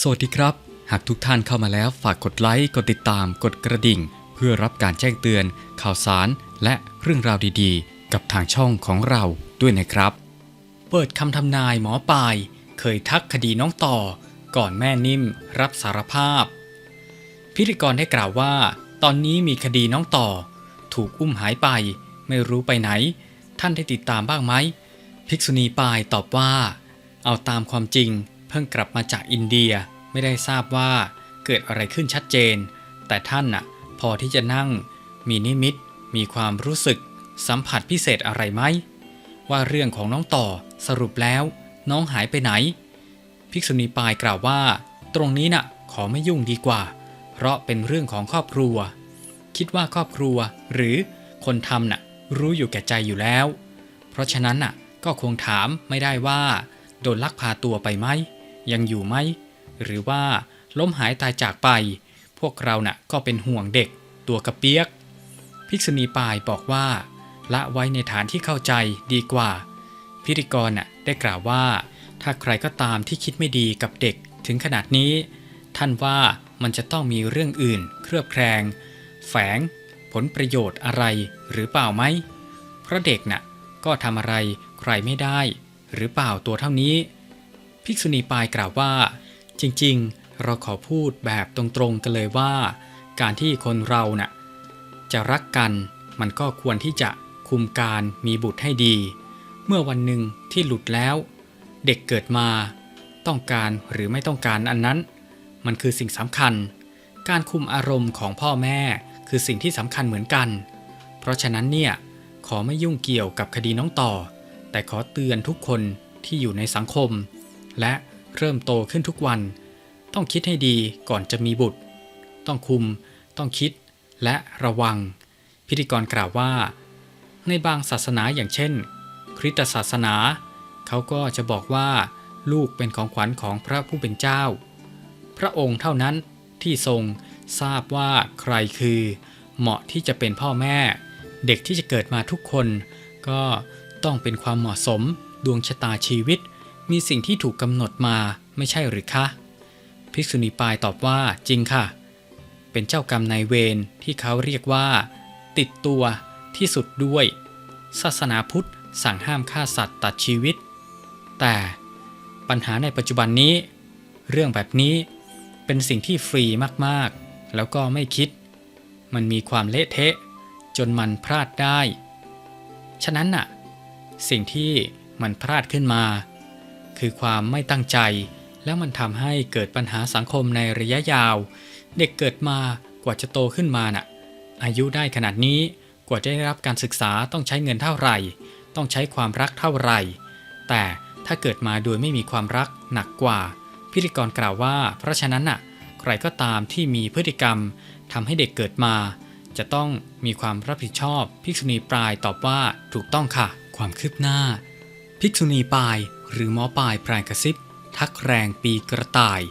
สวัสดีครับ หากทุกท่านเข้ามาแล้วฝากกดไลค์ กดติดตาม กดกระดิ่ง เพื่อรับการแจ้งเตือน ข่าวสาร และเรื่องราวดีๆ กับทางช่องของเราด้วยนะครับ เปิดคำทำนายหมอปลาย เคยทักคดีน้องต่อ ก่อนแม่นิ่มรับสารภาพ พิธีกรได้กล่าวว่า ตอนนี้มีคดีน้องต่อ ถูกอุ้มหายไป ไม่รู้ไปไหน ท่านได้ติดตามบ้างไหมภิกษุณีปายตอบว่า เอาตามความจริง พิ่งกลับมาจากอินเดียไม่ได้ทราบว่าเกิดอะไรขึ้นชัดเจน แต่ท่านน่ะพอที่จะนั่ง มีนิมิต มีความรู้สึก สัมผัสพิเศษอะไรไหม ว่าเรื่องของน้องต่อสรุปแล้ว น้องหายไปไหน ภิกษุณีปายกล่าวว่า ตรงนี้น่ะขอไม่ยุ่งดีกว่า เพราะเป็นเรื่องของครอบครัว คิดว่าครอบครัว หรือคนทำน่ะรู้อยู่แก่ใจอยู่แล้ว เพราะฉะนั้นน่ะก็คงถามไม่ได้ว่า โดนลักพาตัวไปไหม ยังอยู่ไหม หรือว่าล้มหายตายจากไป พวกเราน่ะก็เป็นห่วงเด็กตัวกระเปียก ภิกษุณีปายบอกว่า ละไว้ในฐานที่เข้าใจดีกว่า พิธีกรน่ะได้กล่าวว่า ถ้าใครก็ตามที่คิดไม่ดีกับเด็กถึงขนาดนี้ ท่านว่ามันจะต้องมีเรื่องอื่น เครือบแคลงแฝง ผลประโยชน์อะไรหรือเปล่าไหมเพราะเด็กน่ะก็ทำอะไรใครไม่ได้ หรือเปล่าตัวเท่านี้ ภิกษุณีปายกล่าวว่า จริงๆ เราขอพูดแบบตรงๆกันเลยว่า การที่คนเราน่ะจะรักกันมันก็ควรที่จะคุมการมีบุตรให้ดี เมื่อวันหนึ่งที่หลุดแล้ว เด็กเกิดมา ต้องการหรือไม่ต้องการอันนั้น มันคือสิ่งสำคัญ การคุมอารมณ์ของพ่อแม่คือสิ่งที่สำคัญเหมือนกัน เพราะฉะนั้นเนี่ยขอไม่ยุ่งเกี่ยวกับคดีน้องต่อ แต่ขอเตือนทุกคนที่อยู่ในสังคม และเริ่มโตขึ้นทุกวัน ต้องคิดให้ดีก่อนจะมีบุตร ต้องคุม ต้องคิด และระวัง พิธีกรกล่าวว่า ในบางศาสนาอย่างเช่น คริสตศาสนา เขาก็จะบอกว่า ลูกเป็นของขวัญของพระผู้เป็นเจ้า พระองค์เท่านั้นที่ทรงทราบว่าใครคือ เหมาะที่จะเป็นพ่อแม่ เด็กที่จะเกิดมาทุกคน ก็ต้องเป็นความเหมาะสม ดวงชะตาชีวิต มีสิ่งที่ถูกกำหนดมาไม่ใช่หรือคะ ภิกษุณีปายตอบว่าจริงค่ะ เป็นเจ้ากรรมนายเวรที่เขาเรียกว่า ติดตัวที่สุดด้วย ศาสนาพุทธสั่งห้ามฆ่าสัตว์ตัดชีวิต แต่ปัญหาในปัจจุบันนี้ เรื่องแบบนี้เป็นสิ่งที่ฟรีมากๆ แล้วก็ไม่คิด มันมีความเละเทะ จนมันพลาดได้ ฉะนั้นน่ะ สิ่งที่มันพลาดขึ้นมา คือความไม่ตั้งใจ แล้วมันทำให้เกิดปัญหาสังคมในระยะยาว เด็กเกิดมากว่าจะโตขึ้นมาน่ะ อายุได้ขนาดนี้กว่าจะได้รับการศึกษาต้องใช้เงินเท่าไหร่ ต้องใช้ความรักเท่าไหร่ แต่ถ้าเกิดมาโดยไม่มีความรักหนักกว่า พิธีกรกล่าวว่า เพราะฉะนั้นน่ะ ใครก็ตามที่มีพฤติกรรมทำให้เด็กเกิดมา จะต้องมีความรับผิดชอบ ภิกษุณีปลายตอบว่าถูกต้องค่ะ ความคืบหน้า ภิกษุณีปลาย หรือหมอปลายปลายกระซิบ ทักแรงปีกระต่าย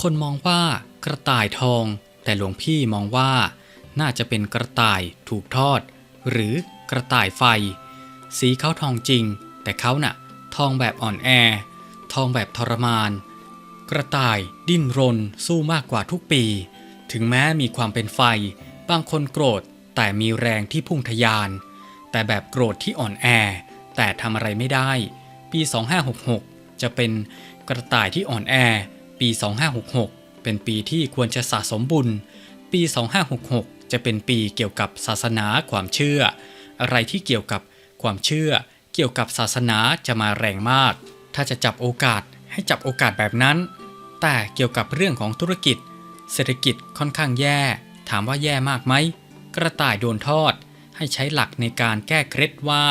คนมองว่ากระต่ายทอง แต่หลวงพี่มองว่า น่าจะเป็นกระต่ายถูกทอด หรือกระต่ายไฟ สีเขาทองจริง แต่เขาน่ะ ทองแบบอ่อนแอ ทองแบบทรมาน กระต่ายดิ้นรนสู้มากกว่าทุกปี ถึงแม้มีความเป็นไฟ บางคนโกรธแต่มีแรงที่พุ่งทะยาน แต่แบบโกรธที่อ่อนแอ แต่ทำอะไรไม่ได้ ปี 2566 จะเป็นกระต่ายที่อ่อนแอ ปี 2566 เป็นปีที่ควรจะสะสมบุญ ปี 2566 จะเป็นปีเกี่ยวกับศาสนาความเชื่อ อะไรที่เกี่ยวกับความเชื่อ เกี่ยวกับศาสนาจะมาแรงมาก ถ้าจะจับโอกาสให้จับโอกาสแบบนั้น แต่เกี่ยวกับเรื่องของธุรกิจ เศรษฐกิจค่อนข้างแย่ ถามว่าแย่มากไหม กระต่ายโดนทอด ให้ใช้หลักในการแก้เคล็ดว่า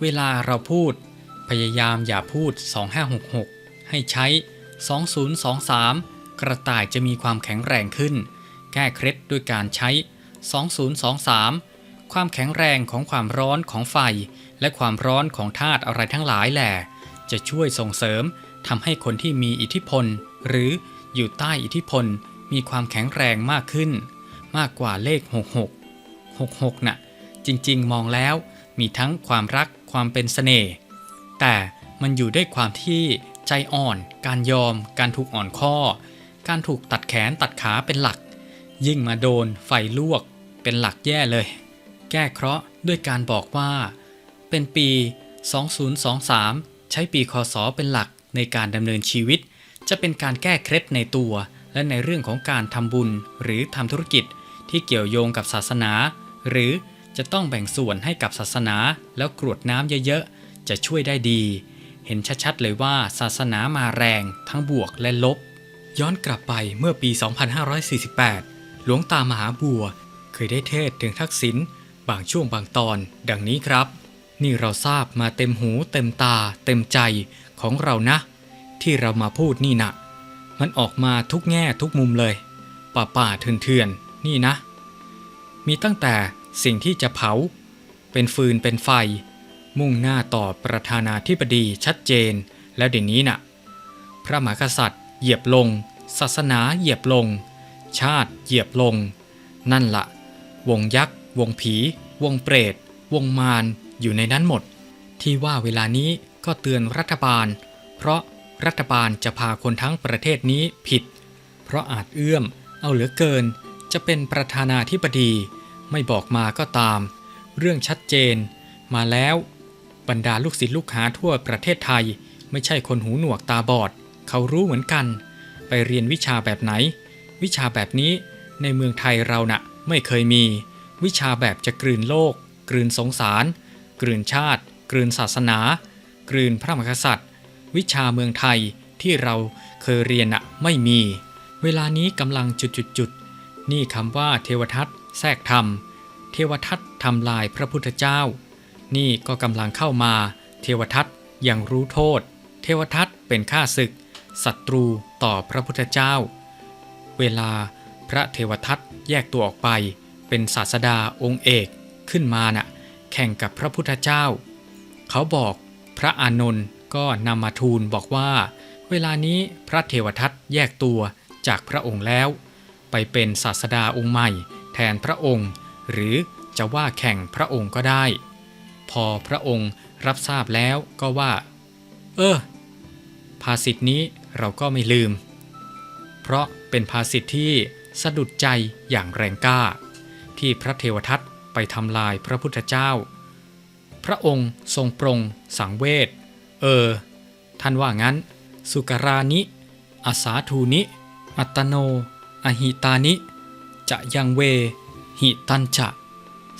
เวลาเราพูด พยายามอย่าพูด 2566 ให้ใช้ 2023 กระต่ายจะมีความแข็งแรงขึ้น แก้เคล็ดด้วยการใช้ 2023 ความแข็งแรงของความร้อนของไฟ และความร้อนของธาตุอะไรทั้งหลายแหละจะช่วยส่งเสริมทำให้คนที่มีอิทธิพล หรืออยู่ใต้อิทธิพลมีความแข็งแรงมากขึ้น มากกว่าเลข 66 66น่ะจริงๆ มองแล้วมีทั้งความรักความเป็นเสน่ห์ แต่มันอยู่ด้วยความที่ใจอ่อน การยอม การถูกอ่อนข้อ การถูกตัดแขนตัดขาเป็นหลัก ยิ่งมาโดนไฟลวก เป็นหลักแย่เลย แก้เคราะห์ด้วยการบอกว่า เป็นปี 2023 ใช้ปีคศเป็นหลักในการดำเนินชีวิต จะเป็นการแก้เคล็ดในตัว และในเรื่องของการทำบุญหรือทำธุรกิจที่เกี่ยวโยงกับศาสนา หรือจะต้องแบ่งส่วนให้กับศาสนาแล้วกรวดน้ำเยอะๆ จะช่วยได้ดี เห็นชัดๆเลยว่าศาสนามาแรงทั้งบวกและลบ ย้อนกลับไปเมื่อปี 2548 หลวงตามหาบัว เคยได้เทศถึงทักษิณบางช่วงบางตอน ดังนี้ครับ นี่เราทราบมาเต็มหูเต็มตา เต็มใจของเรานะ ที่เรามาพูดนี่นะมันออกมาทุกแง่ทุกมุมเลย ป่าป่าเถื่อนๆนี่นะ มีตั้งแต่สิ่งที่จะเผา เป็นฟืนเป็นไฟ มุ่งหน้าต่อประธานาธิบดีชัดเจน แล้วเดี๋ยวนี้น่ะ พระมหากษัตริย์ เหยียบลง ศาสนาเหยียบลง ชาติเหยียบลง นั่นละวงยักษ์ วงผี วงเปรต วงมารอยู่ในนั้นหมด ที่ว่าเวลานี้ก็เตือนรัฐบาล เพราะรัฐบาลจะพาคนทั้งประเทศนี้ผิด เพราะอาจเอื้อม เอาเหลือเกิน จะเป็นประธานาธิบดี ไม่บอกมาก็ตาม เรื่องชัดเจน มาแล้ว บรรดาลูกศิษย์ลูกหาทั่วประเทศไทย ไม่ใช่คนหูหนวกตาบอด เขารู้เหมือนกัน ไปเรียนวิชาแบบไหน วิชาแบบนี้ในเมืองไทยเราน่ะไม่เคยมี วิชาแบบจะกลืนโลก กลืนสงสาร กลืนชาติ กลืนศาสนา กลืนพระมหากษัตริย์ วิชาเมืองไทยที่เราเคยเรียนน่ะไม่มี เวลานี้กำลังจุดๆๆนี่คำว่าเทวทัตแทรกธรรม เทวทัตทำลายพระพุทธเจ้า นี่ก็กำลังเข้ามา เทวทัตยังรู้โทษ เทวทัตเป็นข้าศึกศัตรูต่อพระพุทธเจ้า เวลาพระเทวทัตแยกตัวออกไป เป็นศาสดาองค์เอกขึ้นมาน่ะ แข่งกับพระพุทธเจ้า เขาบอกพระอานนท์ก็นำมาทูลบอกว่า เวลานี้พระเทวทัตแยกตัวจากพระองค์แล้ว ไปเป็นศาสดาองค์ใหม่ แทนพระองค์ หรือจะว่าแข่งพระองค์ก็ได้ พอพระองค์รับทราบแล้วก็ว่า เออ ภาษิตนี้เราก็ไม่ลืม เพราะเป็นภาษิตที่สะดุดใจอย่างแรงกล้า ที่พระเทวทัตไปทำลายพระพุทธเจ้า พระองค์ทรงปรงสังเวช เออ ท่านว่างั้น สุกรานิ อาสาทูนิ อัตโน อหิตานิ จะยังเว หิตันจะ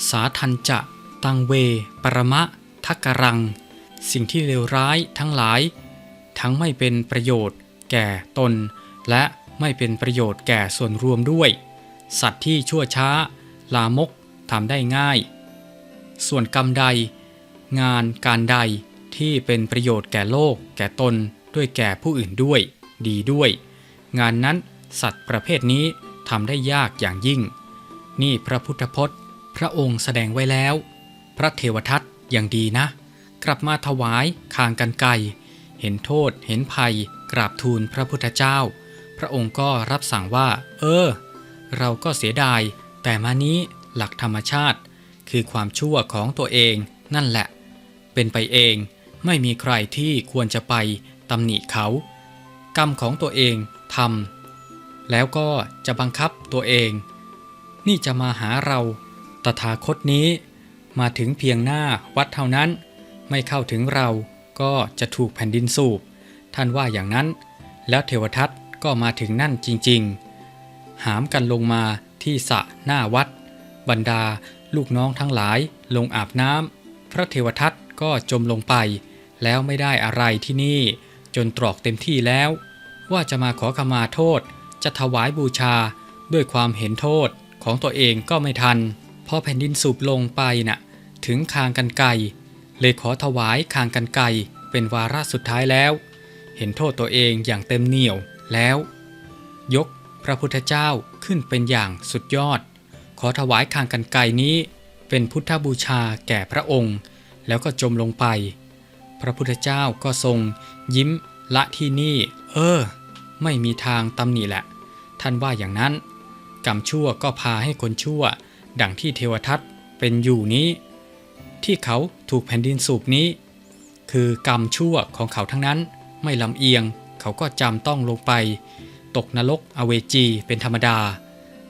สาทันจะ ตังเว ปรมะทักกรัง สิ่งที่เลวร้ายทั้งหลาย ทั้งไม่เป็นประโยชน์ แก่ตน และไม่เป็นประโยชน์แก่ส่วนรวมด้วย สัตว์ที่ชั่วช้า ลามกทำได้ง่าย ส่วนกรรมใด งานการใดที่เป็นประโยชน์แก่โลก แก่ตนด้วยแก่ผู้อื่นด้วย ดีด้วย งานนั้นสัตว์ประเภทนี้ทำได้ยากอย่างยิ่ง นี่พระพุทธพจน์ พระองค์แสดงไว้แล้ว พระเทวทัตอย่างดีนะ กลับมาถวายคางกันไกเห็นโทษเห็นภัย กราบทูลพระพุทธเจ้า พระองค์ก็รับสั่งว่า เออ เราก็เสียดาย แต่มานี้หลักธรรมชาติ คือความชั่วของตัวเองนั่นแหละ เป็นไปเองไม่มีใครที่ควรจะไปตำหนิเขา กรรมของตัวเองทำแล้วก็จะบังคับตัวเอง นี่จะมาหาเรา ตถาคตนี้ มาถึงเพียงหน้าวัดเท่านั้น ไม่เข้าถึงเราก็จะถูกแผ่นดินสูบ ท่านว่าอย่างนั้น แล้วเทวทัตก็มาถึงนั่นจริง ๆ หามกันลงมาที่สะหน้าวัด บรรดาลูกน้องทั้งหลายลงอาบน้ำพระเทวทัตก็จมลงไป แล้วไม่ได้อะไรที่นี่ จนตรอกเต็มที่แล้ว ว่าจะมาขอขมาโทษ จะถวายบูชาด้วยความเห็นโทษของตัวเองก็ไม่ทันพอแผ่นดินสูบลงไปน่ะ ถึงคางกันไกเลยขอถวายคางกันไกเป็นวาระสุดท้ายแล้ว เห็นโทษตัวเองอย่างเต็มเหนี่ยวแล้ว ยกพระพุทธเจ้าขึ้นเป็นอย่างสุดยอด ขอถวายคางกันไกนี้เป็นพุทธบูชาแก่พระองค์ แล้วก็จมลงไป พระพุทธเจ้าก็ทรง ยิ้มละที่นี่ เออ ไม่มีทางตำหนิแหละ ท่านว่าอย่างนั้น กรรมชั่วก็พาให้คนชั่ว ดังที่เทวทัตเป็นอยู่นี้ ที่เขาถูกแผ่นดินสูบนี้ คือกรรมชั่วของเขาทั้งนั้น ไม่ลำเอียงเขาก็จำต้องลงไป ตกนรกอเวจีเป็นธรรมดา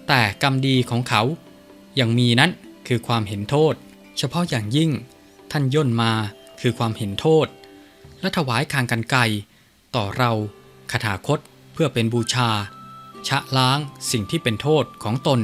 แต่กรรมดีของเขายังมีนั้นคือความเห็นโทษ เฉพาะอย่างยิ่ง ท่านย่นมาคือความเห็นโทษ และถวายคางกันไกรต่อเราคาถาคตเพื่อเป็นบูชา ชะล้างสิ่งที่เป็นโทษของตน